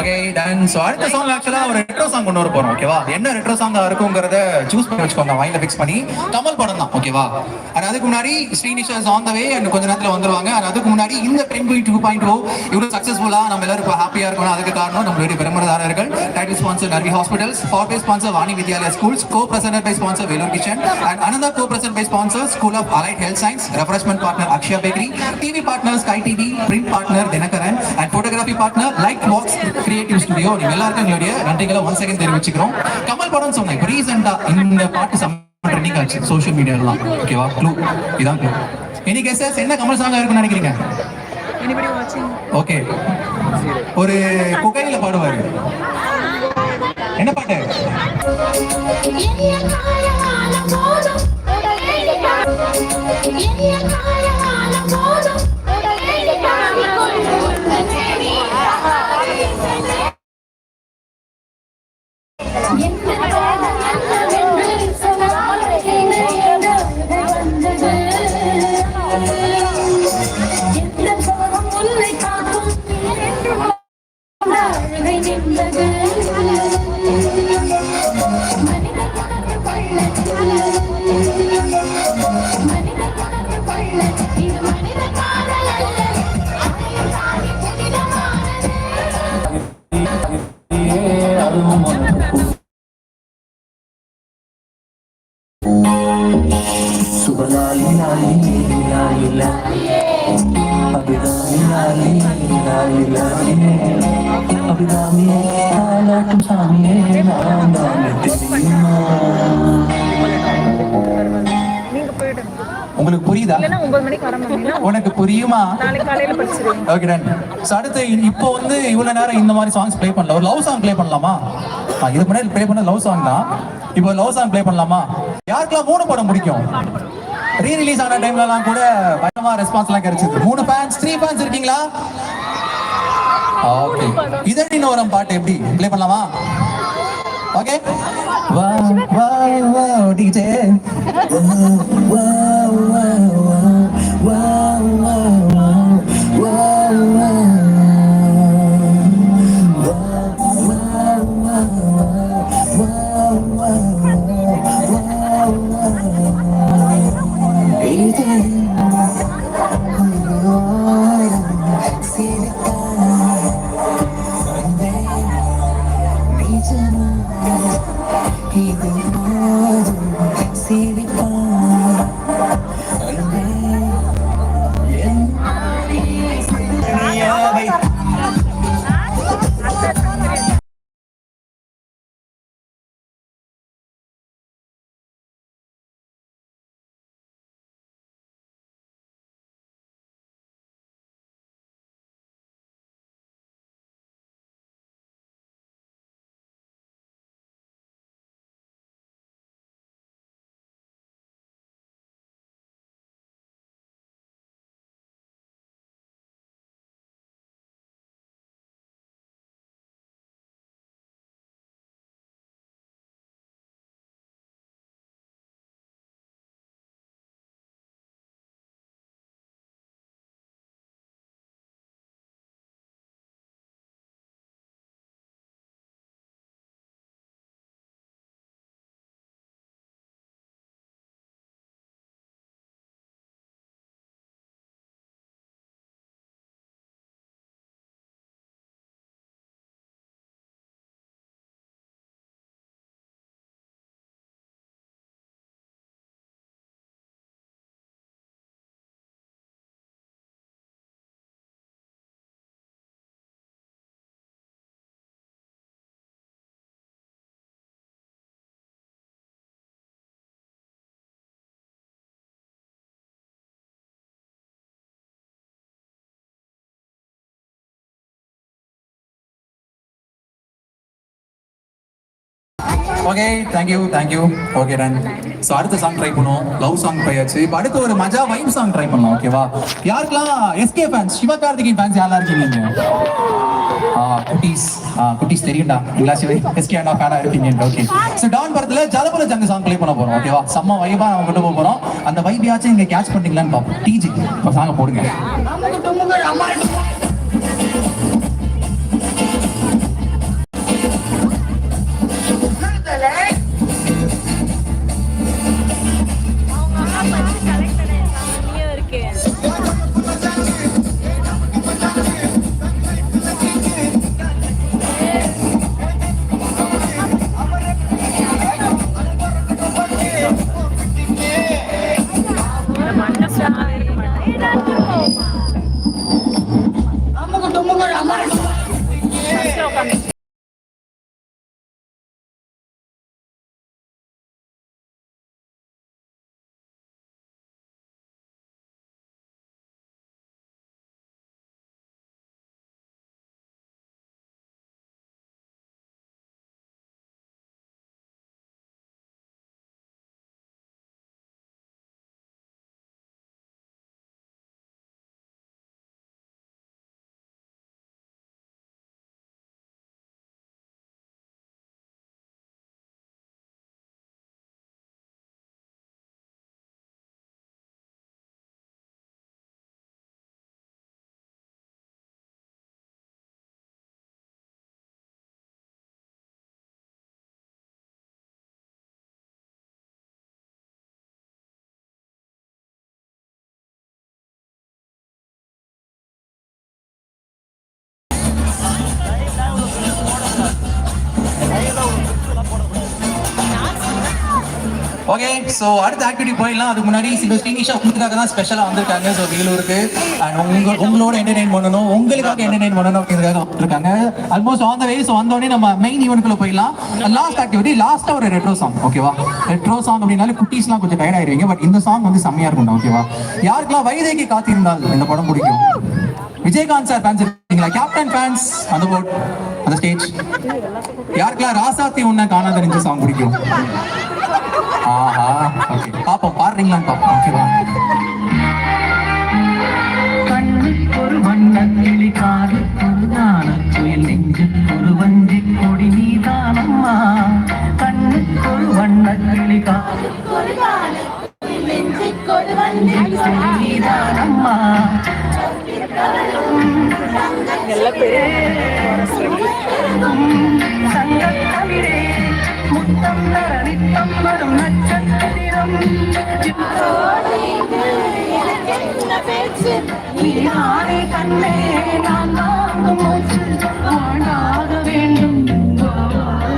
Okay done so அடுத்த song ஆக்சுவலா ஒரு ரெட்ரோ சாங் கொண்டு வர போறோம் ஓகேவா என்ன ரெட்ரோ சாங்கா இருக்குங்கிறத சூஸ் பண்ணி வச்சுக்கோங்க மைண்ட்ல ஃபிக்ஸ் பண்ணி. கமல் படம் தான் ஓகேவா அண்ட் அதுக்கு முன்னாடி Srinisha on the way and கொஞ்ச நேரத்துல வந்துருவாங்க. அண்ட் அதுக்கு முன்னாடி இந்த ten point two point O இவ்வளவு சக்சஸ்ஃபுல்லா நம்ம எல்லாரும் இப்போ ஹாப்பியா இருக்கணும். அதுக்கு காரணம் நம்மளுடைய விளம்பரதாரர்கள் title sponsor Naruvi hospitals for pay sponsor Vani Vidyalaya schools co present by sponsor Vellore kitchen and another co present by sponsor school of allied health science refreshment partner Akshaya bakery TV partner sky TV print partner Dinakaran and photography partner light vox creative studio நீங்க எல்லாருக்கும் எங்களுடைய நன்றிகளை one second தெரிவிச்சுக்கிறோம் கமல் படம் சொன்னேன். இப்போ ரீசெண்டா இந்த பாட்டு ட்ரெண்டிங் ஆச்சு சோஷியல் மீடியாலாம் ஓகேவா க்ளூ இதான் க்ளூ எனி கேசஸ் என்ன கமல் சாங்கா இருக்குன்னு நினைக்கிறீங்க? ஓகே ஒரு குகையில பாடுவாரு. என்ன பாட்டு? சுபலாலி அபிராமி தாலாட்டும் சாமியே நான் தானே தெரியுமா நீங்க போயிடுங்க உங்களுக்கு புரியுதா உனக்கு புரியுமா ஓகே டன் ஸோ அடுத்து இப்போ வந்து இவ்வளவு நேரம் இந்த மாதிரி சாங்ஸ் ப்ளே பண்ணல. ஒரு லவ் சாங் ப்ளே பண்ணலாமா? இதுக்கு முன்னாடி ப்ளே பண்ண லவ் சாங் தான். இப்போ லவ் சாங் ப்ளே பண்ணலாமா? யாருக்கெல்லாம் மூணு படம் பிடிக்கும்? ரீ ரிலீஸ் ஆன டைம்லலாம் கூட பயங்கரமா ரெஸ்பான்ஸ்லாம் கிடைச்சது மூணு ஃபேன்ஸ் த்ரீ ஃபேன்ஸ் இருக்கீங்களா? ஓகே இதடி நோரம் பாட்டு எப்படி? ப்ளே பண்ணலாமா? ஓகே வா வா வா DJ 一个 okay thank you thank you okay done so அடுத்த சாங் ட்ரை பண்ணுவோம். லவ் சாங் போயாச்சு இப்போ அடுத்து ஒரு மஜா வைப் சாங் ட்ரை பண்ணலாம் ஓகேவா யாருக்கெல்லாம் எஸ்கே ஃபேன்ஸ் சிவகார்த்திகேயன் ஃபேன்ஸ் யாரெல்லாம் இருக்கீங்க ஆ குட்டீஸ். ஆ குட்டீஸ் தெரியும்டா. எல்லா சிவ எஸ்கே அண்ணா ஃபேனாக இருப்பீங்க ஓகே ஸோ டான் படத்தில் ஜலபல ஜங்க சாங் ப்ளே பண்ண போகிறோம் ஓகேவா செம்ம வைப்பாக நம்ம கொண்டு போக போகிறோம் அந்த வைபியாச்சும் இங்கே கேட்ச் பண்ணீங்களான்னு பார்ப்போம் டிஜி இப்போ சாங்கை போடுங்க. ஓகே ஸோ அடுத்த ஆக்டிவிட்டி போயிடலாம். அதுக்கு முன்னாடி சில ஸ்ரீனிஷா உங்களுக்காக தான் ஸ்பெஷலாக வந்திருக்காங்க. ஸோ வேலூருக்கு அண்ட் உங்க உங்களோட என்டர்டைன் பண்ணணும். உங்களுக்காக என்டர்டைன் பண்ணணும் அப்படிங்கிறதுக்காக வந்திருக்காங்க. Almost on the way so வந்தோடனே நம்ம மெயின் ஈவெண்ட்குள்ள போயிடலாம். லாஸ்ட் ஆக்டிவிட்டி லாஸ்ட்டாக ஒரு ரெட்ரோ சாங் ஓகேவா ரெட்ரோ சாங் அப்படின்னாலே குட்டீஸ்லாம் கொஞ்சம் டயர்ட் ஆயிருவீங்க. பட் இந்த சாங் வந்து செம்மையாக இருக்கும் ஓகேவா யாருக்கெல்லாம் வைதேகி காத்திருந்தால் இந்த படம் பிடிக்கும்? விஜயகாந்த் சார் ஃபேன்ஸ் இருக்கீங்களா? கேப்டன் ஃபேன்ஸ் அந்த போட் அந்த ஸ்டேஜ் யாருக்கெல்லாம் ராசாத்தி உன்ன காணாத நெஞ்ச சாங் பிடிக்கும்? ஆஹா. ஓகே பாப்போம் பாடுறீங்களான்னு பாப்போம். ஓகேவா கண்ணுக்கொரு வண்ண கிளி காதுக்கொரு நாணக் குயில் நெஞ்சுக்கொரு வஞ்சி கொடி நீதானம்மா. கண்ணுக்கொரு வண்ண கிளி காதுக்கொரு முத்தம் நித்தம் தான்